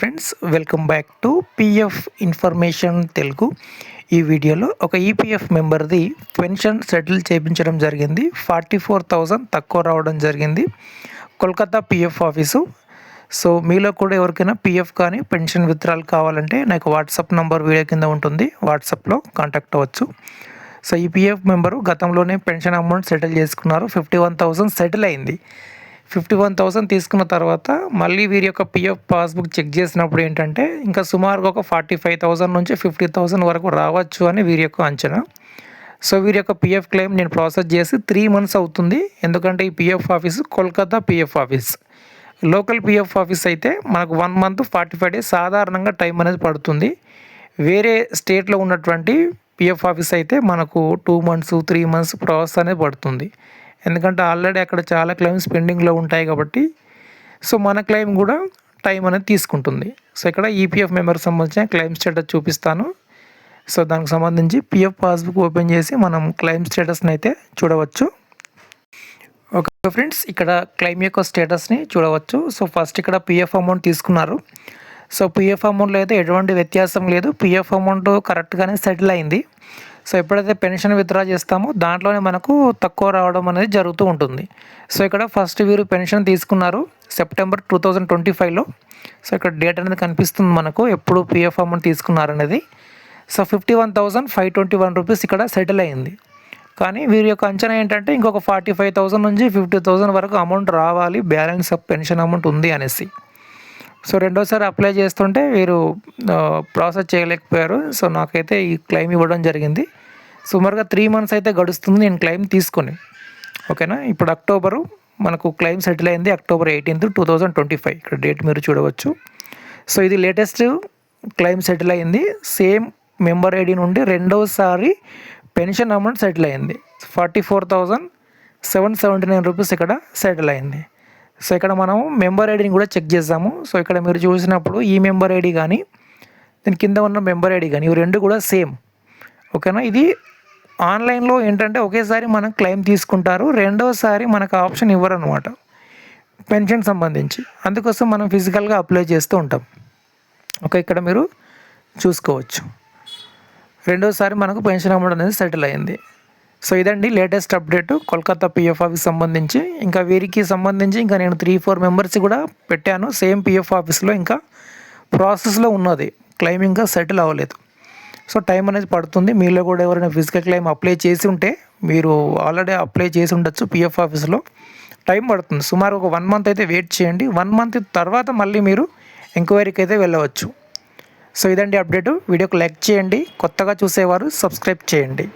Friends welcome back to PF information Telugu ఈ వీడియోలో ఒక ఈపీఎఫ్ మెంబర్ది పెన్షన్ సెటిల్ చేయించడం జరిగింది. ఫార్టీ ఫోర్ థౌజండ్ తక్కువ రావడం జరిగింది. Kolkata PF office. సో మీలో కూడా ఎవరికైనా పిఎఫ్ కానీ పెన్షన్ విత్రాలు కావాలంటే నాకు వాట్సాప్ నంబర్ వీడియో కింద ఉంటుంది. వాట్సాప్లో కాంటాక్ట్ అవ్వచ్చు. సో ఈ పిఎఫ్ మెంబరు గతంలోనే పెన్షన్ అమౌంట్ సెటిల్ చేసుకున్నారు. ఫిఫ్టీ వన్ థౌసండ్ సెటిల్ అయింది. ఫిఫ్టీ వన్ థౌసండ్ తీసుకున్న తర్వాత మళ్ళీ వీరి యొక్క పిఎఫ్ పాస్బుక్ చెక్ చేసినప్పుడు ఏంటంటే ఇంకా సుమారుగా ఒక ఫార్టీ ఫైవ్ థౌసండ్ నుంచి ఫిఫ్టీ థౌసండ్ వరకు రావచ్చు అని వీరి యొక్క అంచనా. సో వీరి యొక్క పిఎఫ్ క్లెయిమ్ నేను ప్రాసెస్ చేసి త్రీ మంత్స్ అవుతుంది. ఎందుకంటే ఈ PF office Kolkata PF office. Local PF office అయితే మనకు one month forty five days సాధారణంగా టైం అనేది పడుతుంది. వేరే స్టేట్లో ఉన్నటువంటి పిఎఫ్ ఆఫీస్ అయితే మనకు two months three months process అనేది పడుతుంది. ఎందుకంటే ఆల్రెడీ అక్కడ చాలా క్లెయిమ్స్ పెండింగ్లో ఉంటాయి కాబట్టి సో మన క్లెయిమ్ కూడా టైం అనేది తీసుకుంటుంది. సో ఇక్కడ ఈపీఎఫ్ మెంబర్కి సంబంధించిన క్లెయిమ్ స్టేటస్ చూపిస్తాను. సో దానికి సంబంధించి పిఎఫ్ పాస్బుక్ ఓపెన్ చేసి మనం క్లెయిమ్ స్టేటస్ని అయితే చూడవచ్చు. ఓకే ఫ్రెండ్స్ ఇక్కడ క్లెయిమ్ యొక్క స్టేటస్ని చూడవచ్చు. సో ఫస్ట్ ఇక్కడ పిఎఫ్ అమౌంట్ తీసుకున్నారు. సో పిఎఫ్ అమౌంట్లో అయితే ఎటువంటి వ్యత్యాసం లేదు. పిఎఫ్ అమౌంట్ కరెక్ట్గానే సెటిల్ అయింది. సో ఎప్పుడైతే పెన్షన్ విత్డ్రా చేస్తామో దాంట్లోనే మనకు తక్కువ రావడం అనేది జరుగుతూ ఉంటుంది. సో ఇక్కడ ఫస్ట్ వీరు పెన్షన్ తీసుకున్నారు సెప్టెంబర్ టూ థౌజండ్ ట్వంటీ ఫైవ్లో. సో ఇక్కడ డేట్ అనేది కనిపిస్తుంది మనకు ఎప్పుడు పిఎఫ్ అమౌంట్ తీసుకున్నారు అనేది so fifty one thousand five twenty one rupees ఇక్కడ సెటిల్ అయింది. కానీ వీరి యొక్క అంచనా ఏంటంటే ఇంకొక ఫార్టీ ఫైవ్ థౌసండ్ నుంచి ఫిఫ్టీ థౌసండ్ వరకు అమౌంట్ రావాలి. బ్యాలెన్స్ ఆఫ్ పెన్షన్ అమౌంట్ ఉంది అనేసి. సో రెండోసారి అప్లై చేస్తుంటే వీరు ప్రాసెస్ చేయలేకపోయారు. సో నాకైతే ఈ క్లెయిమ్ ఇవ్వడం జరిగింది. సుమారుగా త్రీ మంత్స్ అయితే గడుస్తుంది నేను క్లెయిమ్ తీసుకొని. ఓకేనా? ఇప్పుడు అక్టోబరు మనకు క్లెయిమ్ సెటిల్ అయింది October eighteenth two thousand twenty five. ఇక్కడ డేట్ మీరు చూడవచ్చు. సో ఇది లేటెస్ట్ క్లెయిమ్ సెటిల్ అయింది. సేమ్ మెంబర్ ఐడి నుండి రెండవసారి పెన్షన్ అమౌంట్ సెటిల్ అయింది. Forty four thousand seven seventy nine rupees ఇక్కడ సెటిల్ అయింది. సో ఇక్కడ మనం మెంబర్ ఐడిని కూడా చెక్ చేస్తాము. సో ఇక్కడ మీరు చూసినప్పుడు ఈ మెంబర్ ఐడి కానీ దీని కింద ఉన్న మెంబర్ ఐడి కానీ ఇవి రెండు కూడా సేమ్ ఓకేనా ఇది ఆన్లైన్లో ఏంటంటే ఒకేసారి మనం క్లెయిమ్ తీసుకుంటారు. రెండోసారి మనకు ఆప్షన్ ఇవ్వరు అనమాట పెన్షన్ సంబంధించి. అందుకోసం మనం ఫిజికల్గా అప్లై చేస్తూ ఉంటాం. ఓకే ఇక్కడ మీరు చూసుకోవచ్చు. రెండోసారి మనకు పెన్షన్ అమౌంట్ అనేది సెటిల్ అయింది. సో ఇదండి latest update. Kolkata PF office సంబంధించి. ఇంకా వీరికి సంబంధించి ఇంకా నేను త్రీ ఫోర్ మెంబర్స్ కూడా పెట్టాను. సేమ్ పిఎఫ్ ఆఫీస్లో ఇంకా ప్రాసెస్లో ఉన్నది. క్లెయిమ్ ఇంకా సెటిల్ అవ్వలేదు. సో టైం అనేది పడుతుంది. మీలో కూడా ఎవరైనా ఫిజికల్ క్లెయిమ్ అప్లై చేసి ఉంటే మీరు ఆల్రెడీ అప్లై చేసి ఉండొచ్చు పిఎఫ్ ఆఫీస్లో టైం పడుతుంది. సుమారు ఒక వన్ మంత్ అయితే వెయిట్ చేయండి. వన్ మంత్ తర్వాత మళ్ళీ మీరు ఎంక్వైరీకి అయితే వెళ్ళవచ్చు. సో ఇదండి అప్డేట్. వీడియోకి లైక్ చేయండి. కొత్తగా చూసేవారు సబ్స్క్రైబ్ చేయండి.